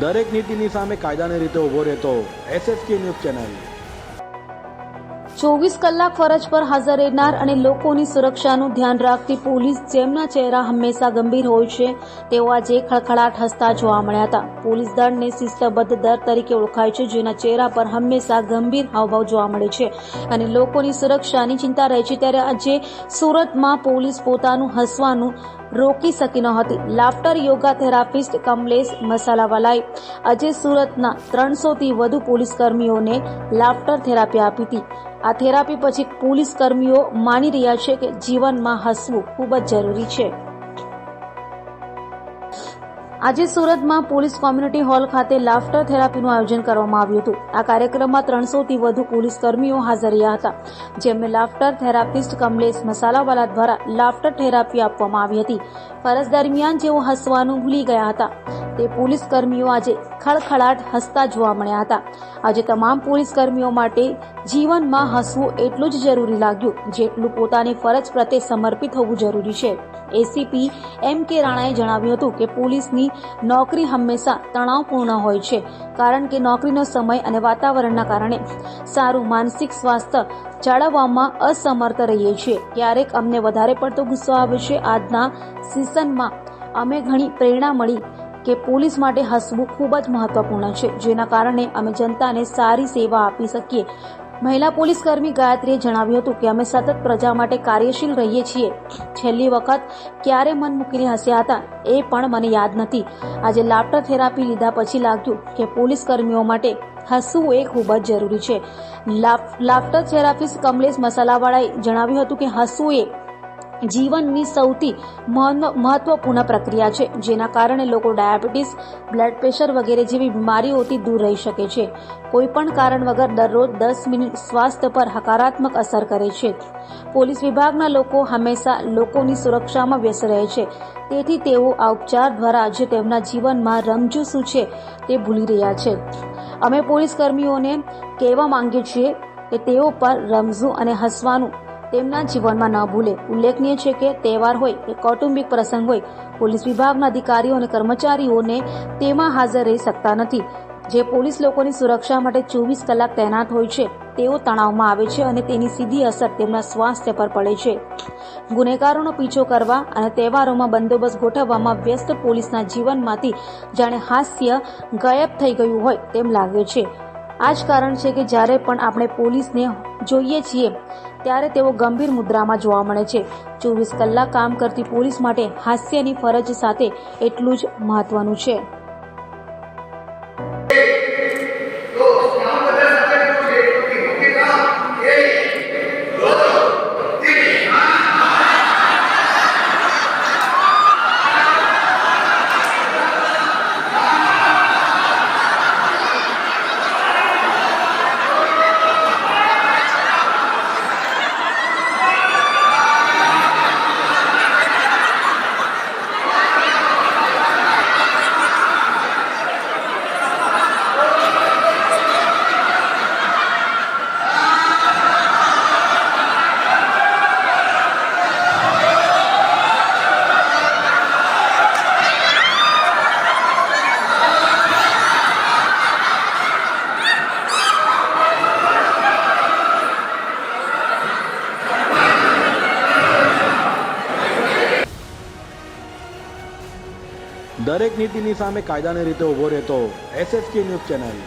દરેક નીતિની સામે કાયદાની રીતે ઊભો રહેતો એસએસકે ન્યૂઝ ચેનલ. ચોવીસ કલાક ફરજ પર હાજર રહેનાર અને લોકોની સુરક્ષાનું ધ્યાન રાખતી પોલીસ જેમના ચહેરા હંમેશા ગંભીર હોય છે, તેઓ આજે ખળખળાટ હસતા જોવા મળ્યા હતા. પોલીસ દળને શિસ્તબદ્ધ દળ તરીકે ઓળખાય છે, જેના ચહેરા પર હંમેશા ગંભીર હાવભાવ જોવા મળે છે અને લોકોની સુરક્ષાની ચિંતા રહે છે. ત્યારે આજે સુરતમાં પોલીસ પોતાનું હસવાનું રોકી શકી ન હતી. લાફ્ટર યોગા થેરાપિસ્ટ કમલેશ મસાલાવાલાએ આજે સુરતના ત્રણસોથી વધુ પોલીસ કર્મીઓને લાફ્ટર થેરાપી આપી હતી. આ થેરાપી પછી પોલીસ કર્મીઓ માની રહ્યા છે કે જીવનમાં હસવું ખૂબ જ જરૂરી છે. આજે સુરતમાં પોલીસ કોમ્યુનિટી હોલ ખાતે લાફ્ટર થેરાપીનું આયોજન કરવામાં આવ્યું હતું. આ કાર્યક્રમમાં ત્રણસોથી વધુ પોલીસ કર્મીઓ હાજર રહ્યા હતા. જેમને લાફ્ટર થેરાપિસ્ટ કમલેશ મસાલાવાલા દ્વારા લાફ્ટર થેરાપી આપવામાં આવી હતી. ફરજ દરમિયાન જેઓ હસવાનું ભૂલી ગયા હતા. તે પોલીસ કર્મીઓ આજે ખળખળાટ હસતા જોવા મળ્યા હતા. આજે તમામ પોલીસ કર્મીઓ માટે જીવનમાં હસવું એટલું જ જરૂરી લાગ્યું, જેટલું પોતાની ફરજ પ્રત્યે સમર્પિત હોવું જરૂરી છે. એસીપી એમ કે રાણાએ જણાવ્યું હતું કે પોલીસની નોકરી હંમેશા તણાવપૂર્ણ હોય છે, કારણ કે નોકરીનો સમય અને વાતાવરણના કારણે સારું માનસિક સ્વાસ્થ્ય જાળવવામાં અસમર્થ રહીએ છીએ. ક્યારેક અમને વધારે પડતો ગુસ્સો આવે છે. આજના સિઝનમાં અમે ઘણી પ્રેરણા મળી કે પોલીસ માટે હસવું ખૂબ જ મહત્વપૂર્ણ છે. જેના કારણે અમે જનતાને સારી સેવા આપી શકીએ. મહિલા પોલીસ કર્મી ગાયત્રીએ જણાવ્યું હતું કે અમે સતત પ્રજા માટે કાર્યશીલ રહીએ છીએ. છેલ્લી વખત ક્યારે મન મૂકીને હસ્યા હતા એ પણ મને યાદ નથી. આજે લાફ્ટર થેરાપી લીધા પછી લાગ્યું કે પોલીસ કર્મીઓ માટે હસવું એ ખૂબ જ જરૂરી છે. લાફ- લાફ્ટર થેરાપિસ્ટ કમલેશ મસાલાવાળાએ જણાવ્યું હતું કે હસવું એ જીવનની સૌથી મહત્વ- મહત્વપૂર્ણ પ્રક્રિયા છે, જેના કારણે લોકો ડાયાબિટીસ, બ્લડ પ્રેશર વગેરે જેવી બીમારીઓથી દૂર રહી શકે છે. કોઈ પણ કારણ વગર દરરોજ દસ મિનિટ સ્વાસ્થ્ય પર હકારાત્મક અસર કરે છે. પોલીસ વિભાગના લોકો હંમેશા લોકોની સુરક્ષામાં વ્યસ્ત રહે છે. તેથી તેઓ આ ઉપચાર દ્વારા આજે તેમના જીવનમાં રમજુ શું છે તે ભૂલી રહ્યા છે. અમે પોલીસ કર્મીઓને કહેવા માંગીએ છીએ કે તેઓ પર રમઝું અને હસવાનું તેમના જીવનમાં ન ભૂલે. ઉલ્લેખનીય છે કે તહેવાર હોય, કે કૌટુંબિક પ્રસંગ હોય, પોલીસ વિભાગના અધિકારીઓ અને કર્મચારીઓને તેમાં હાજર રહી શકતા નથી. જે પોલીસ લોકોની સુરક્ષા માટે ચોવીસ કલાક તૈનાત હોય છે, તેઓ તણાવમાં આવે છે અને તેની સીધી અસર તેમના સ્વાસ્થ્ય પર પડે છે. ગુનેગારોનો પીછો કરવા અને તહેવારોમાં બંદોબસ્ત ગોઠવવામાં વ્યસ્ત પોલીસના જીવનમાંથી જાણે હાસ્ય ગાયબ થઈ ગયું હોય તેમ લાગે છે. આ જ કારણ છે કે જ્યારે પણ આપણે પોલીસને જોઈએ છીએ, ત્યારે તેઓ ગંભીર મુદ્રામાં જોવા મળે છે. ચોવીસ કલાક કામ કરતી પોલીસ માટે હાસ્યની ફરજ સાથે એટલું જ મહત્વનું છે. દરેક નીતિની સામે કાયદાની રીતે ઊભો રહેતો એસએસકે ન્યૂઝ ચેનલ.